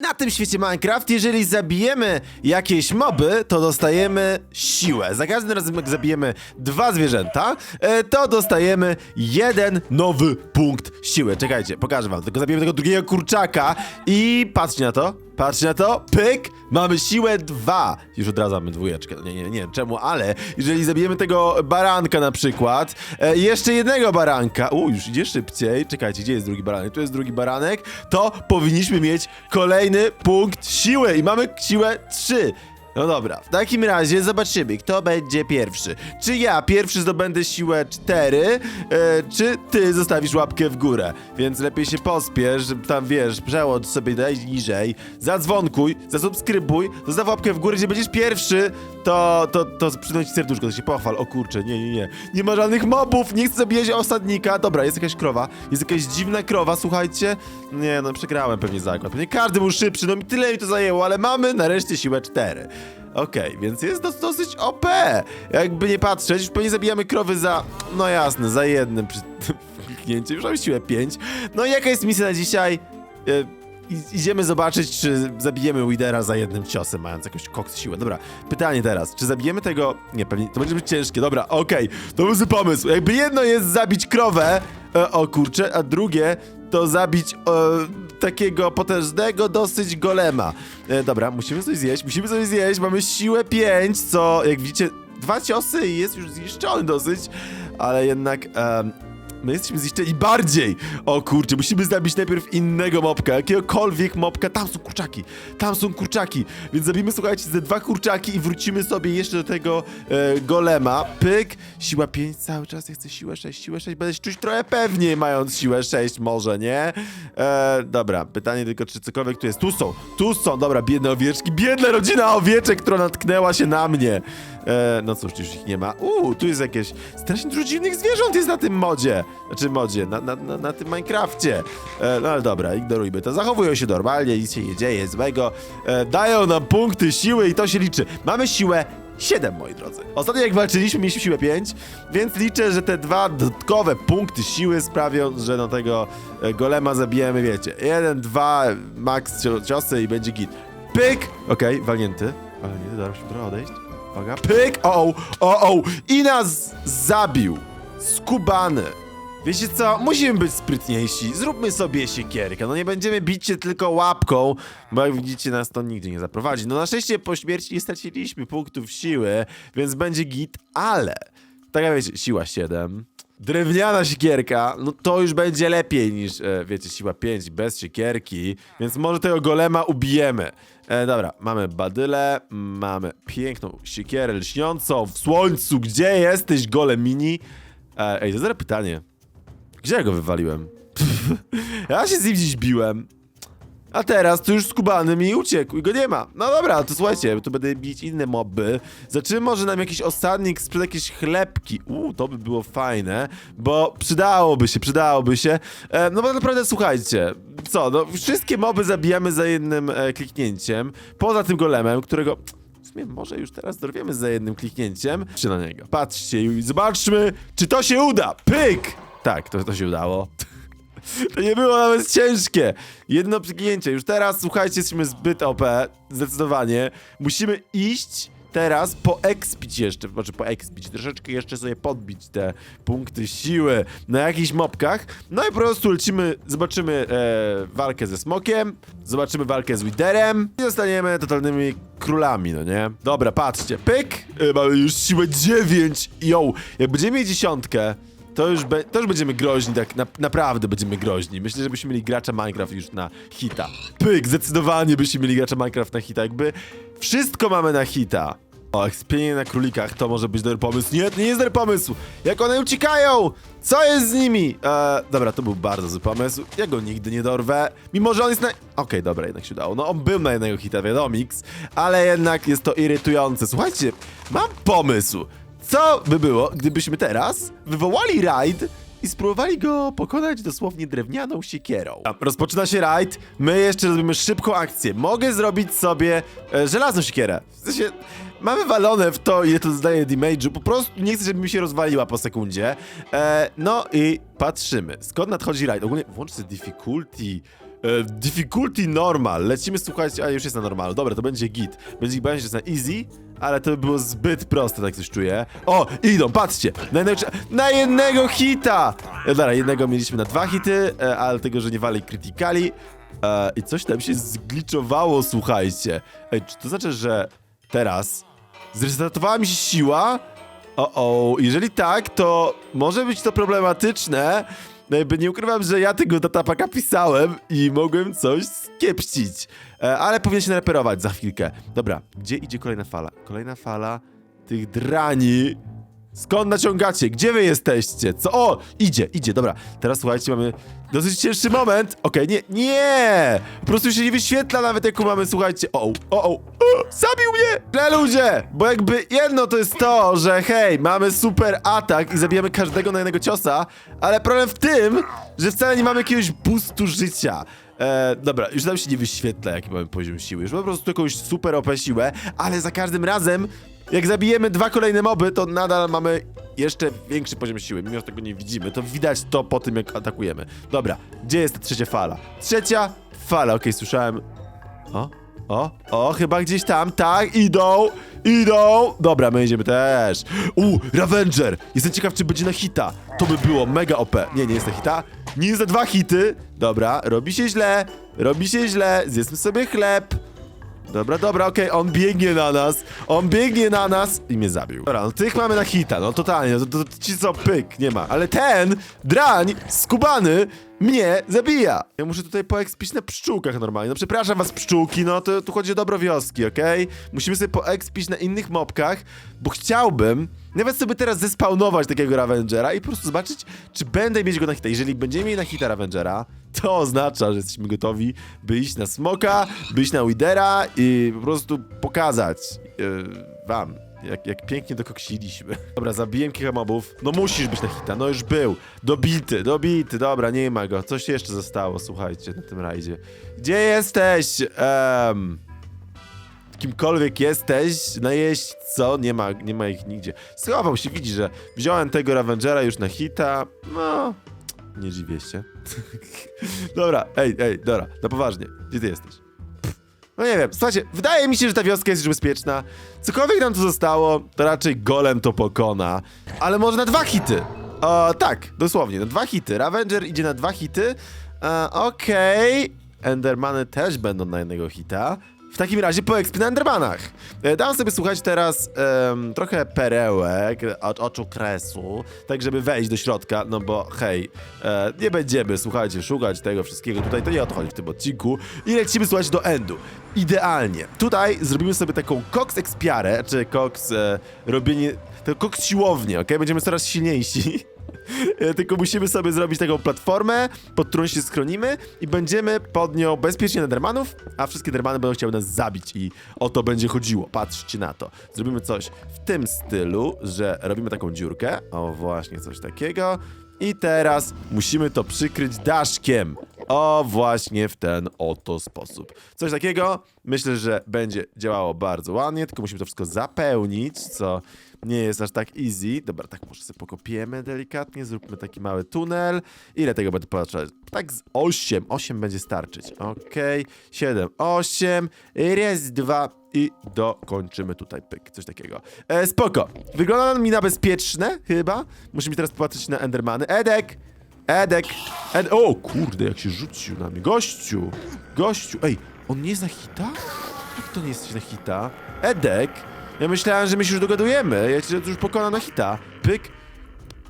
Na tym świecie Minecraft, jeżeli zabijemy jakieś moby, to dostajemy siłę. Za każdym razem, jak zabijemy dwa zwierzęta, e, to dostajemy jeden nowy punkt siły. Czekajcie, pokażę wam. Tylko zabijemy tego drugiego kurczaka i patrzcie na to. Patrzcie na to. Pyk! Mamy siłę dwa. Już odradzamy dwójeczkę. Nie, nie, nie wiem czemu, ale jeżeli zabijemy tego baranka na przykład, e, jeszcze jednego baranka, u, już idzie szybciej. Czekajcie, gdzie jest drugi baranek? Tu jest drugi baranek. To powinniśmy mieć kolejny punkt siły i mamy siłę 3. No dobra, w takim razie zobaczymy, kto będzie pierwszy. Czy ja pierwszy zdobędę siłę 4, e, czy ty zostawisz łapkę w górę. Więc lepiej się pospiesz, tam wiesz, przełącz sobie niżej, zadzwonkuj, zasubskrybuj, zostaw łapkę w górę, gdzie będziesz pierwszy, to, to, to przynosi serduszko, to się pochwal. O kurczę, nie, nie, nie. Nie ma żadnych mobów, nie chcę zabijać osadnika. Dobra, jest jakaś krowa, jest jakaś dziwna krowa, słuchajcie. Nie, no przegrałem pewnie zakład. Pewnie każdy był szybszy, no mi tyle mi to zajęło, ale mamy nareszcie siłę 4. Okej, więc jest to dosyć OP. Jakby nie patrzeć, już pewnie zabijamy krowy za, no jasne, za jednym przy kliknięciem. Już mamy siłę 5. No i jaka jest misja na dzisiaj? E, Idziemy zobaczyć, czy zabijemy Widera za jednym ciosem, mając jakąś koks siłę. Dobra, pytanie teraz, czy zabijemy tego... Nie, pewnie, to będzie być ciężkie, dobra, okej, to był pomysł. Jakby jedno jest zabić krowę, e, o kurczę, a drugie to zabić e, takiego potężnego dosyć golema. E, dobra, musimy coś zjeść, musimy coś zjeść, mamy siłę 5, co jak widzicie, dwa ciosy i jest już zniszczony dosyć, ale jednak... em, My jesteśmy zniszczeni bardziej! O kurczę, musimy zabić najpierw innego mopka, jakiegokolwiek mopka. Tam są kurczaki, tam są kurczaki. Więc zabijmy, słuchajcie, ze dwa kurczaki i wrócimy sobie jeszcze do tego e, golema. Pyk, siła 5 cały czas, ja chcę siłę 6, siłę 6. Będę się czuć trochę pewniej mając siłę 6 może, nie? E, dobra, pytanie tylko, czy cokolwiek tu jest. Tu są, tu są, dobra, biedne owieczki, biedna rodzina owieczek, która natknęła się na mnie. E, no cóż, już ich nie ma. Uuu, tu jest jakieś strasznie dużo dziwnych zwierząt jest na tym modzie. Znaczy modzie, na, na, na, na tym Minecrafcie. E, no ale dobra, ignorujmy to. Zachowują się normalnie, nic się nie dzieje złego. E, dają nam punkty siły i to się liczy. Mamy siłę 7, moi drodzy. Ostatnio jak walczyliśmy, mieliśmy siłę 5, więc liczę, że te dwa dodatkowe punkty siły sprawią, że no tego e, golema zabijemy, wiecie. Jeden, dwa, max cio- ciosy i będzie git. Pyk! Okej, walnięty. Ale nie, dobra, trochę odejść. Uwaga, pyk! O, o, o! I nas zabił! Skubany! Wiecie co? Musimy być sprytniejsi. Zróbmy sobie siekierkę. No nie będziemy bić się tylko łapką, bo jak widzicie, nas to nigdzie nie zaprowadzi. No na szczęście po śmierci nie straciliśmy punktów siły, więc będzie git, ale... Tak jak wiecie, siła 7. Drewniana siekierka, no to już będzie lepiej niż, e, wiecie, siła 5 bez siekierki, więc może tego golema ubijemy. E, dobra, mamy badyle, mamy piękną siekierę lśniącą w słońcu. Gdzie jesteś, golem mini? E, ej, to zaraz pytanie. Gdzie ja go wywaliłem? ja się z nim dziś biłem. A teraz to już skubany mi uciekł i go nie ma. No dobra, to słuchajcie, tu będę bić inne moby. Zaczymy może nam jakiś osadnik sprzed jakieś chlebki. Uuu, to by było fajne, bo przydałoby się, przydałoby się. E, no bo naprawdę słuchajcie, co, no wszystkie moby zabijamy za jednym e, kliknięciem. Poza tym golemem, którego... W sumie może już teraz dorwiemy za jednym kliknięciem. Patrzcie na niego. Patrzcie i zobaczmy, czy to się uda. Pyk! Tak, to, to się udało. To nie było nawet ciężkie. Jedno kliknięcie. Już teraz, słuchajcie, jesteśmy zbyt OP. Zdecydowanie. Musimy iść teraz po expić jeszcze, znaczy po expić, troszeczkę jeszcze sobie podbić te punkty siły na jakichś mopkach. No i po prostu lecimy, zobaczymy e, walkę ze smokiem, zobaczymy walkę z Widerem i zostaniemy totalnymi królami, no nie? Dobra, patrzcie, pyk, e, mamy już siłę 9, yo, jak będziemy mieć dziesiątkę, to już, be, to już będziemy groźni, tak na, naprawdę będziemy groźni. Myślę, że byśmy mieli gracza Minecraft już na hita. Pyk, zdecydowanie byśmy mieli gracza Minecraft na hita, jakby wszystko mamy na hita. O, ekspienie na królikach to może być dobry pomysł. Nie, to nie jest dobry pomysł! Jak one uciekają! Co jest z nimi? E, dobra, to był bardzo zły pomysł. Ja go nigdy nie dorwę. Mimo, że on jest na... Okej, dobra, jednak się udało. No, on był na jednego hita, wiadomiks, ale jednak jest to irytujące. Słuchajcie, mam pomysł. Co by było, gdybyśmy teraz wywołali raid i spróbowali go pokonać dosłownie drewnianą siekierą? Rozpoczyna się raid, my jeszcze zrobimy szybką akcję. Mogę zrobić sobie e, żelazną siekierę. W sensie, mamy walone w to, ile to zdaje damage'u, po prostu nie chcę, żeby mi się rozwaliła po sekundzie. E, no i patrzymy, skąd nadchodzi raid. Ogólnie włącz sobie difficulty, E, difficulty normal. Lecimy, słuchajcie, a już jest na normalu. Dobra, to będzie git. Będzie, będzie na easy, ale to by było zbyt proste, tak coś czuję. O, idą, patrzcie! Na jednego, na jednego hita! E, dobra, jednego mieliśmy na dwa hity, e, ale tego, że nie wali krytykali. I coś tam się zgliczowało, słuchajcie. Ej, czy to znaczy, że teraz zresetowała mi się siła? O, o, jeżeli tak, to może być to problematyczne. No jakby nie ukrywam, że ja tego datapaka pisałem i mogłem coś skiepścić. E, ale powinien się nareperować za chwilkę. Dobra, gdzie idzie kolejna fala? Kolejna fala tych drani. Skąd naciągacie? Gdzie wy jesteście? Co? O! Idzie, idzie, dobra. Teraz słuchajcie, mamy dosyć cięższy moment. Okej, nie, nie! Po prostu się nie wyświetla nawet jak mamy, słuchajcie. O, o, o, o, zabił mnie! Źle ludzie! Bo jakby jedno to jest to, że hej, mamy super atak i zabijamy każdego na jednego ciosa, ale problem w tym, że wcale nie mamy jakiegoś boostu życia. E, dobra, już nam się nie wyświetla, jaki mamy poziom siły. Już po prostu jakąś super OP siłę, ale za każdym razem, jak zabijemy dwa kolejne moby, to nadal mamy jeszcze większy poziom siły. Mimo że tego nie widzimy, to widać to po tym, jak atakujemy. Dobra, gdzie jest ta trzecia fala? Trzecia fala, okej, słyszałem. O, o, o, chyba gdzieś tam, tak, idą, idą. Dobra, my idziemy też. U, Ravenger! Jestem ciekaw, czy będzie na hita. To by było mega OP. Nie, nie jest na hita. Nie jest na dwa hity. Dobra, robi się źle, robi się źle. Zjedzmy sobie chleb. Dobra, dobra, okej, on biegnie na nas, on biegnie na nas i mnie zabił. Dobra, no tych mamy na hita, no totalnie, no, to, to ci co, pyk, nie ma. Ale ten, drań, skubany, mnie zabija. Ja muszę tutaj poekspić na pszczółkach normalnie. No przepraszam was pszczółki, no to tu chodzi o dobro wioski, okej? Musimy sobie poekspić na innych mobkach, bo chciałbym nawet sobie teraz zespawnować takiego Ravengera i po prostu zobaczyć, czy będę mieć go na hita. Jeżeli będziemy mieli na hita Ravengera, to oznacza, że jesteśmy gotowi, by iść na Smoka, by iść na Widera i po prostu pokazać yy, wam, jak, jak pięknie dokoksiliśmy. Dobra, zabiłem kilka mobów. No musisz być na hita, no już był. Dobity, dobity, dobra, nie ma go. Coś jeszcze zostało, słuchajcie, na tym rajdzie. Gdzie jesteś? Ehm... Kimkolwiek jesteś, najeść co? Nie ma, nie ma ich nigdzie. Schował się, widzi, że wziąłem tego Ravengera już na hita. No, nie dziwię się. dobra, ej, ej, dobra, na poważnie. Gdzie ty jesteś? No nie wiem, słuchajcie, wydaje mi się, że ta wioska jest już bezpieczna. Cokolwiek nam tu zostało, to raczej golem to pokona. Ale może na dwa hity. O, tak, dosłownie, na dwa hity. Ravenger idzie na dwa hity. E, Okej. Endermany też będą na jednego hita. W takim razie po expie na Endermanach. E, Dam sobie słuchać teraz em, trochę perełek od oczu kresu, tak żeby wejść do środka, no bo hej, e, nie będziemy, słuchajcie, szukać tego wszystkiego tutaj, to nie o to chodzi w tym odcinku i lecimy, słuchajcie, do endu. Idealnie. Tutaj zrobimy sobie taką koks expiarę, czy koks e, robienie, to koks siłownię, ok? Będziemy coraz silniejsi. E, Tylko musimy sobie zrobić taką platformę, pod którą się schronimy i będziemy pod nią bezpiecznie Endermanów, a wszystkie Endermany będą chciały nas zabić i o to będzie chodziło. Patrzcie na to. Zrobimy coś w tym stylu, że robimy taką dziurkę. O, właśnie coś takiego. I teraz musimy to przykryć daszkiem. O, właśnie w ten oto sposób. Coś takiego myślę, że będzie działało bardzo ładnie, tylko musimy to wszystko zapełnić, co nie jest aż tak easy. Dobra, tak może sobie pokopiemy delikatnie, zróbmy taki mały tunel. Ile tego będę patrzeć? Tak z 8, 8 będzie starczyć. Okej, 7, 8, raz, dwa i dokończymy tutaj pyk, coś takiego. E, spoko, wygląda mi na bezpieczne chyba. Musimy teraz popatrzeć na Endermany. Edek! Edek! Ed o, kurde, jak się rzucił na mnie. Gościu! Gościu! Ej, on nie jest na hita? Jak to nie jesteś na hita? Edek! Ja myślałem, że my się już dogadujemy. Ja cię już pokonam na hita. Pyk.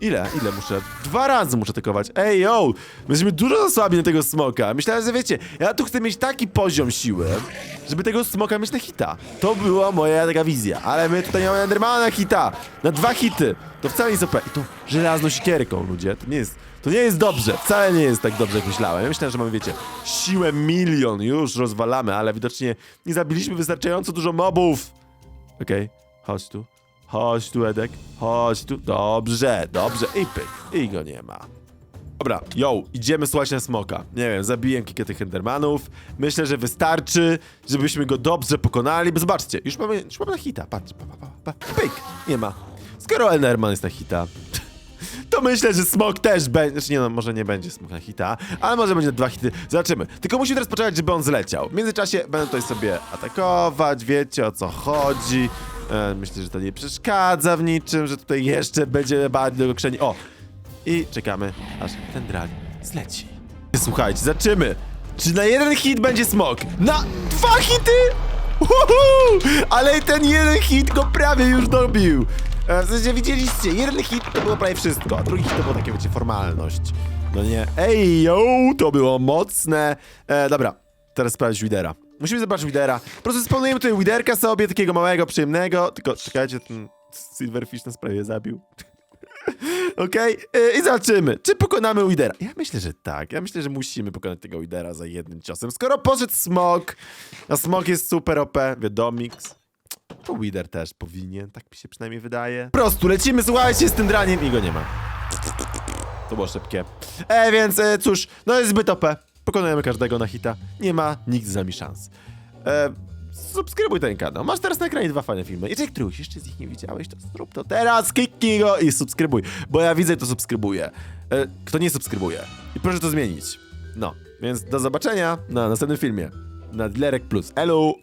Ile? Ile muszę? Dwa razy muszę atakować. Ej, yo! Będziemy dużo za słabi na tego smoka. Myślałem, że wiecie, ja tu chcę mieć taki poziom siły, żeby tego smoka mieć na hita. To była moja taka wizja. Ale my tutaj mamy Endermana na hita. Na dwa hity. To wcale nie jest OP. I to żelazną sikierką, ludzie. To nie jest... To nie jest dobrze. Wcale nie jest tak dobrze, jak myślałem. Ja myślałem, że mamy, wiecie, siłę milion. Już rozwalamy, ale widocznie nie zabiliśmy wystarczająco dużo mobów. Okej, chodź tu. Chodź tu, Edek. Chodź tu. Dobrze, dobrze. I pyk. I go nie ma. Dobra, yo, idziemy słuchać na smoka. Nie wiem, zabiję kilka tych endermanów. Myślę, że wystarczy, żebyśmy go dobrze pokonali. Bo zobaczcie, już mamy, już mamy na hita. Patrz, pa, pa, pa, pa. Pyk, nie ma. Skoro enderman jest na hita, myślę, że smok też będzie. Znaczy nie no, może nie będzie smok na hita, ale może będzie dwa hity. Zobaczymy. Tylko musimy teraz poczekać, żeby on zleciał. W międzyczasie będę tutaj sobie atakować, wiecie o co chodzi. E, myślę, że to nie przeszkadza w niczym, że tutaj jeszcze będzie bardziej do krzeni. O! I czekamy, aż ten drań zleci. Słuchajcie, zaczymy. Czy na jeden hit będzie smok? Na dwa hity! Uhu! Ale ten jeden hit go prawie już dobił. E, W sensie widzieliście, jeden hit to było prawie wszystko, a drugi hit to było takie, wiecie, formalność. No nie, ej, yo, to było mocne. E, dobra, teraz sprawdzić widera. Musimy zobaczyć widera. Po prostu spełnujemy tutaj widerka sobie, takiego małego, przyjemnego. Tylko czekajcie, ten Silverfish nas prawie zabił. Okej, y, i zobaczymy, czy pokonamy Widera. Ja myślę, że tak. Ja myślę, że musimy pokonać tego Widera za jednym ciosem. Skoro poszedł Smok, a Smok jest super OP, wiadomix, to Wider też powinien, tak mi się przynajmniej wydaje. Po prostu lecimy, słuchajcie, z tym draniem i go nie ma. To było szybkie. E, więc e, cóż, no jest zbyt OP. Pokonujemy każdego na hita. Nie ma nikt z nami szans. E, subskrybuj ten kanał. Masz teraz na ekranie dwa fajne filmy. Jeżeli któryś jeszcze z nich nie widziałeś, to zrób to teraz, kliknij go i subskrybuj. Bo ja widzę, to subskrybuję. E, kto nie subskrybuje. I proszę to zmienić. No, więc do zobaczenia na następnym filmie. Na Dilerek Plus. Elu!